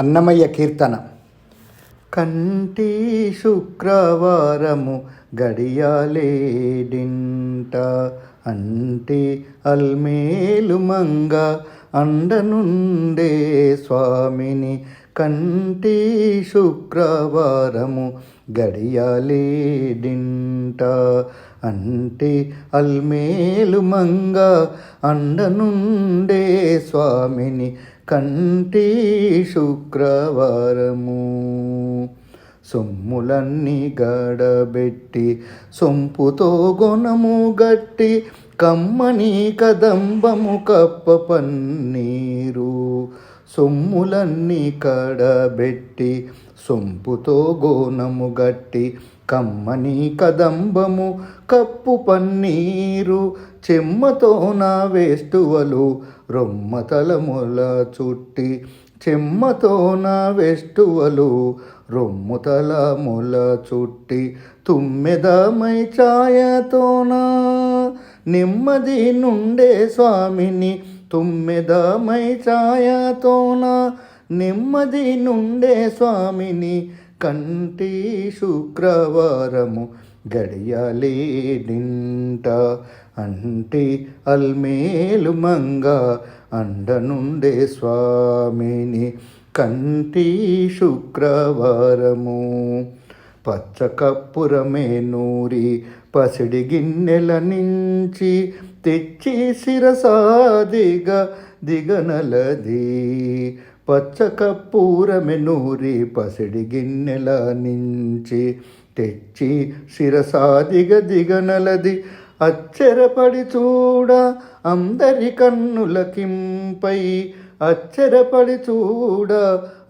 అన్నమయ్య కీర్తన. కంటి శుక్రవారము గడియాలేడింట అంటి అల్మేలు మంగ అండనుండే స్వామిని. కంటి శుక్రవారము గడియాలేడింట అంటే అల్మేలు మంగ అండనుండే స్వామిని కంటి శుక్రవారము. సొమ్ములన్నీ గడబెట్టి సొంపుతో గుణము గట్టి కమ్మని కదంబము కప్ప పన్నీరు. సొమ్ములన్నీ కడబెట్టి సొంపుతో గోనము గట్టి కమ్మని కదంబము కప్పు పన్నీరు చెమ్మతో నా వేస్తువలు రొమ్మతలముల చుట్టి చెమ్మతో నా వెష్టువలు రొమ్ముతల ముల చుట్టి తుమ్మెదమై ఛాయతోనా. నెమ్మది నుండే స్వామిని తుమ్మెదమై ఛాయతోనా. నెమ్మది నుండే స్వామిని కంటి శుక్రవారము గడియలేడింట అంటే అల్మేలు మంగ అండనుండే స్వామిని కంటి శుక్రవారము. పచ్చకప్పురమే నూరి పసిడి గిన్నెల నుంచి తెచ్చి శిరసాదిగా దిగనలది. పచ్చకప్పూరమె నూరి పసిడి గిన్నెల నుంచి తెచ్చి శిరసాదిగ దిగనలది అచ్చరపడి చూడ అందరి కన్నులకింపై అచ్చరపడి చూడ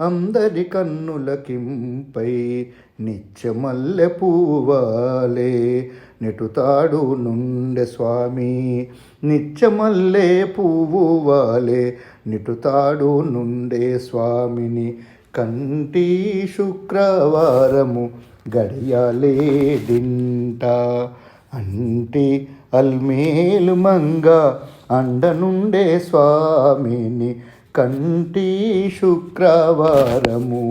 అందరి కన్నులకింపై నిత్యమల్లె పూవాలే నెటుతాడు నుండె స్వామి. నిత్యమల్లె పువ్వు వాలే నిటుతాడు నుండే స్వామిని. కంటి శుక్రవారము గడియాలేడింట అంటి అల్మేలు మంగ అండ నుండే స్వామిని కంటి శుక్రవారము.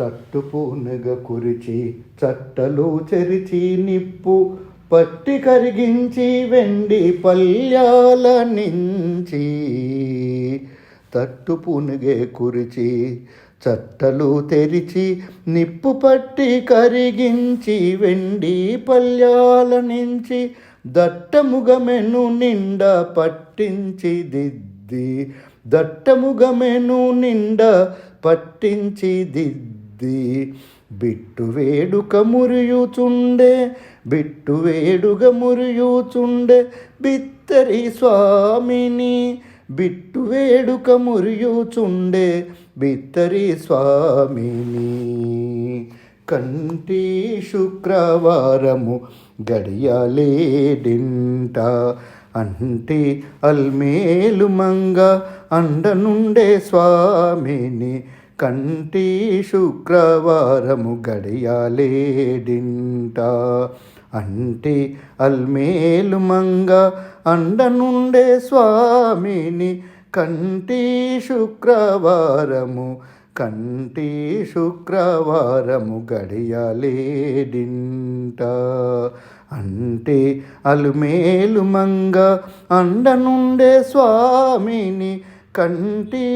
తట్టుపూనగ కురిచి చట్టలు చెరిచి నిప్పు పట్టి కరిగించి వెండి పల్యాల నుంచి తట్టు పునుగే కురిచి చట్టలు తెరిచి నిప్పు పట్టి కరిగించి వెండి పల్యాల నుంచి దట్టముగమెను నిండా పట్టించి దిద్ది దట్టముగమెను నిండా పట్టించి దిద్ది బిట్టు వేడుక మురియుచుండే బిట్టు వేడుగ మురియుచుండే బిత్తరి స్వామిని. బిట్టు వేడుక మురియుచుండే బిత్తరి స్వామిని. కంటి శుక్రవారము గడియలేడింట. అంటే అల్మేలు మంగ అండనుండే స్వామిని కంటి శుక్రవారము గడియాలేడింట. అంటే అల్మేలు మంగ అండనుండే స్వామిని కంటి శుక్రవారము కంటి శుక్రవారము గడియాలేడింట. అంటే అలుమేలు మంగ అండనుండే స్వామిని కంటి